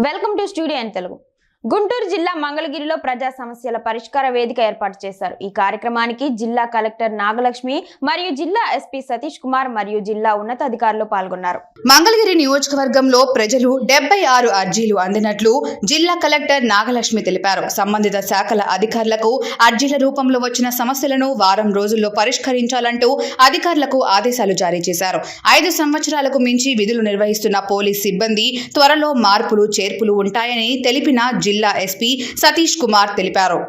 welcome to studio N Telugu Guntur జిల్లా మంగళగిరిలో ప్రజా సమస్యల పరిష్కార వేదిక ఏర్పాటు చేశారు. ఈ కార్యక్రమానికి జిల్లా కలెక్టర్ నాగలక్ష్మి మరియు జిల్లా ఎస్పీ సతీష్ కుమార్ మరియు జిల్లా ఉన్నతాధికారులు పాల్గొన్నారు. మంగళగిరి నియోజకవర్గంలో ప్రజలు డెబ్బై ఆరు అర్జీలు అందినట్లు జిల్లా కలెక్టర్ నాగలక్ష్మి తెలిపారు. సంబంధిత శాఖల అధికారులకు అర్జీల రూపంలో వచ్చిన సమస్యలను వారం రోజుల్లో పరిష్కరించాలంటూ అధికారులకు ఆదేశాలు జారీ చేశారు. ఐదు సంవత్సరాలకు మించి విధులు నిర్వహిస్తున్న పోలీస్ సిబ్బంది త్వరలో మార్పులు చేర్పులు ఉంటాయని తెలిపిన జిల్లా ఎస్పీ సతీష్ కుమార్ తెలిపారు.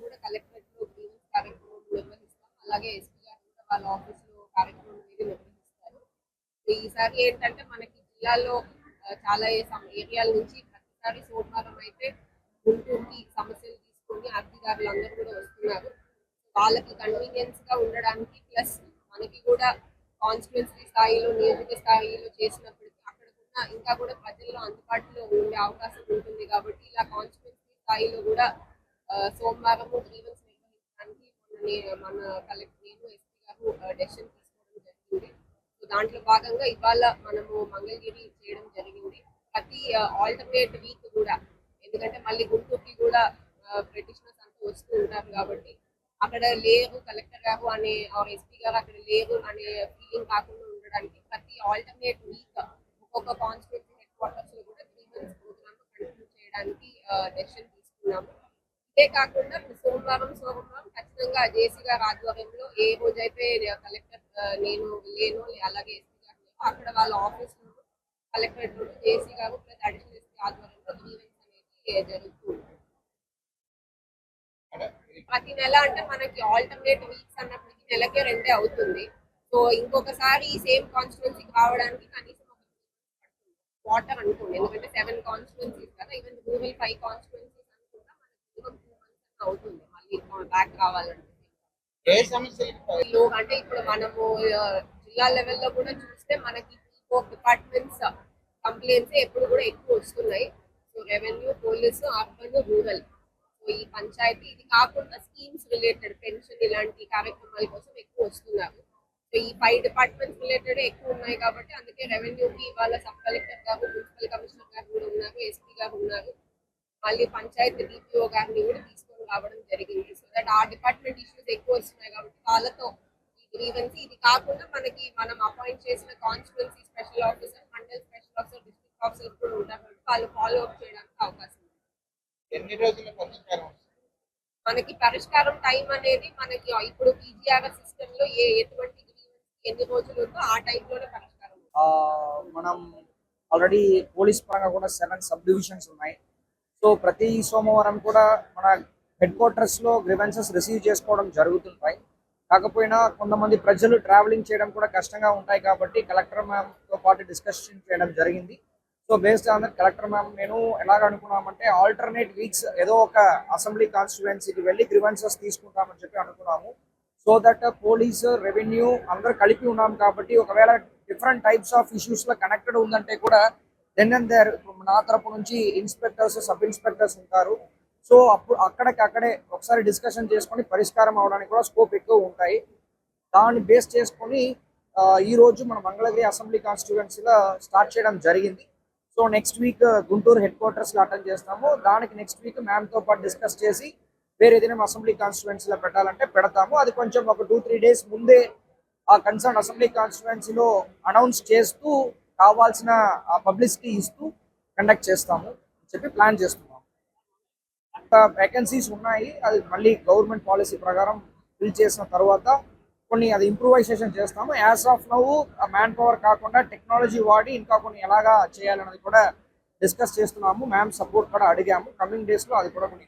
కూడా కలెక్టరేట్ కార్యక్రమం అలాగే ఎస్పీ గారు కూడా వాళ్ళ ఆఫీస్ కార్యక్రమం అనేది నిర్వహిస్తారు. ఈసారి ఏంటంటే మనకి జిల్లాలో చాలా ఏరియాల నుంచి ప్రతిసారి సోమవారం అయితే గుంటూరుకి సమస్యలు తీసుకొని అధికారులు అందరూ కూడా వస్తున్నారు. వాళ్ళకి కన్వీనియన్స్గా ఉండడానికి ప్లస్ మనకి కూడా కాన్స్టిట్యున్సీ స్థాయిలో నియోజక స్థాయిలో చేసినప్పటికీ అక్కడ కూడా ఇంకా కూడా ప్రజల్లో అందుబాటులో ఉండే అవకాశం ఉంటుంది కాబట్టి ఇలా కాన్స్టిట్యున్సీ స్థాయిలో కూడా సోమవారం గ్రీవెన్స్ నిర్వహించడానికి మన కలెక్టర్ నేను ఎస్పీ గారు డెసిషన్ తీసుకోవడం జరిగింది. సో దాంట్లో భాగంగా ఇవాళ మనము మంగళగిరి చేయడం జరిగింది. ప్రతి ఆల్టర్నేట్ వీక్ కూడా. ఎందుకంటే మళ్ళీ గుంటూరుకి కూడా బ్రిటిషనర్స్ అంతా వస్తూ ఉంటారు కాబట్టి అక్కడ లేరు కలెక్టర్ గారు అనే ఎస్పీ గారు అక్కడ లేరు అనే ఫీలింగ్ కాకుండా ఉండడానికి ప్రతి ఆల్టర్నేట్ వీక్ ఒక్కొక్క కాన్స్టిట్యూన్సీ హెడ్ క్వార్టర్స్లో కూడా గ్రీవెన్స్ ప్రోగ్రామ్ కంటిన్యూ చేయడానికి డెసిషన్ తీసుకున్నాము. ఇదే కాకుండా సోమవారం సోమవారం ఖచ్చితంగా జేసీ గారి ఆధ్వర్యంలో ఏ రోజైతే కలెక్టర్ నేను లేను అలాగే ఎస్పీ గారు అక్కడ వాళ్ళ ఆఫీస్ కలెక్టరేట్లో జేసీ గారు ప్లస్ అడిషనల్ ఎస్పీ ఆధ్వర్యంలో గ్రీవెన్స్ అనేది జరుగుతుంది ప్రతి నెల అంటే మనకి ఆల్టర్నేట్ వీక్స్ అన్నప్పటికీ నెలకే రెండే అవుతుంది. సో ఇంకొకసారి సేమ్ కాన్స్టిట్యున్సీకి రావడానికి కనీసం వాటర్ అనుకోండి ఎందుకంటే సెవెన్ కాన్స్టిట్యున్సీస్ కదా ఈవెన్ రూరల్ ఫైవ్ కాన్స్టిట్యున్సీస్ అనుకున్నా మనకి మినిమం టూ మంత్స్ అవుతుంది. మళ్ళీ బ్యాక్ రావాలంటే. లో అంటే ఇప్పుడు మనము జిల్లా లెవెల్లో కూడా చూస్తే మనకి ఫోర్ డిపార్ట్మెంట్స్ కంప్లైంట్స్ ఎప్పుడు కూడా ఎక్కువ వస్తున్నాయి. So revenue police urban rural so ఈ పంచాయతీ ఇది కాకుండా స్కీమ్స్ రిలేటెడ్ పెన్షన్ ఇలాంటి కార్యక్రమాల కోసం ఎక్కువ వస్తున్నారు. సో ఈ ఫైవ్ డిపార్ట్మెంట్స్ రిలేటెడ్ ఎక్కువ ఉన్నాయి కాబట్టి అందుకే రెవెన్యూకి ఇవాళ సబ్ కలెక్టర్ గారు మున్సిపల్ కమిషనర్ గారు కూడా ఉన్నారు ఎస్పీ గారు ఉన్నారు. మళ్ళీ పంచాయతీ డిపిఓ గారిని కూడా తీసుకొని రావడం జరిగింది. సో దట్ ఆ డిపార్ట్మెంట్ ఇష్యూస్ ఎక్కువ వస్తున్నాయి కాబట్టి వాళ్ళతో గ్రీవెన్స్ ఇది కాకుండా మనకి మనం అపాయింట్ చేసిన constituency special officer mandal special officer district officer కూడా ఉంటారు. కాబట్టి వాళ్ళు ఫాలో అప్ చేయడానికి అవకాశం ఉంది. ఎన్ని రోజుల పరిష్కారం? మనకి పరిష్కారం టైం అనేది మనకి ఇప్పుడు పీజీఆర్ సిస్టమ్లో ఏ ఎటువంటి గ్రీవెన్స్ ఎన్ని రోజులు ఉందో ఆ టైంలోనే పరిష్కారం మనం ఆల్రెడీ పోలీస్ పరంగా కూడా సెవెన్ సబ్ డివిజన్స్ ఉన్నాయి. సో ప్రతి సోమవారం కూడా మన హెడ్ క్వార్టర్స్లో గ్రివెన్సెస్ రిసీవ్ చేసుకోవడం జరుగుతుంటాయి. కాకపోయినా కొంతమంది ప్రజలు ట్రావెలింగ్ చేయడం కూడా కష్టంగా ఉంటాయి కాబట్టి కలెక్టర్ మ్యామ్తో పాటు డిస్కషన్ చేయడం జరిగింది. So based on collector ma'am నేను ఎలాగ అనుకున్నామంటే ఆల్టర్నేట్ వీక్స్ ఏదో ఒక అసెంబ్లీ కాన్స్టిట్యువెన్సీకి వెళ్ళి గ్రివెన్సెస్ తీసుకుంటామని చెప్పి అనుకున్నాము. సో దట్ పోలీస్ రెవెన్యూ అందరు కలిపి ఉన్నాం కాబట్టి ఒకవేళ డిఫరెంట్ టైప్స్ ఆఫ్ ఇష్యూస్లో కనెక్టెడ్ ఉందంటే కూడా దెన్ అండ్ దేర్ నా తరపు నుంచి ఇన్స్పెక్టర్స్ సబ్ ఇన్స్పెక్టర్స్ ఉంటారు. సో అప్పుడు అక్కడికి అక్కడే ఒకసారి డిస్కషన్ చేసుకొని పరిష్కారం అవడానికి కూడా స్కోప్ ఎక్కువ ఉంటాయి. దాన్ని బేస్ చేసుకొని ఈరోజు ఈ రోజు మన మంగళగిరి అసెంబ్లీ కాన్స్టిట్యువెన్సీలో స్టార్ట్ చేయడం జరిగింది. So next week Guntur head క్వార్టర్స్లో అటెండ్ చేస్తాము. దానికి నెక్స్ట్ వీక్ మ్యామ్తో పాటు డిస్కస్ చేసి వేరే ఏదైనా అసెంబ్లీ కాన్స్టిట్యువెన్సీలో పెట్టాలంటే పెడతాము. అది కొంచెం ఒక టూ త్రీ డేస్ ముందే ఆ కన్సర్న్ అసెంబ్లీ కాన్స్టిట్యువెన్సీలో అనౌన్స్ చేస్తూ కావాల్సిన పబ్లిసిటీ ఇస్తూ కండక్ట్ చేస్తాము అని చెప్పి ప్లాన్ చేస్తున్నాం వేకెన్సీస్ ఉన్నాయి అది మళ్ళీ గవర్నమెంట్ పాలసీ ప్రకారం ఫిల్ చేసిన తర్వాత కొన్ని అది ఇంప్రూవైజేషన్ చేస్తాము. As of now man power కాకుండా టెక్నాలజీ వాడి ఇంకా కొన్ని ఎలాగా చేయాలన్నది కూడా డిస్కస్ చేస్తున్నాము. మ్యామ్ సపోర్ట్ కూడా అడిగాము. కమింగ్ డేస్లో అది కూడా కొన్ని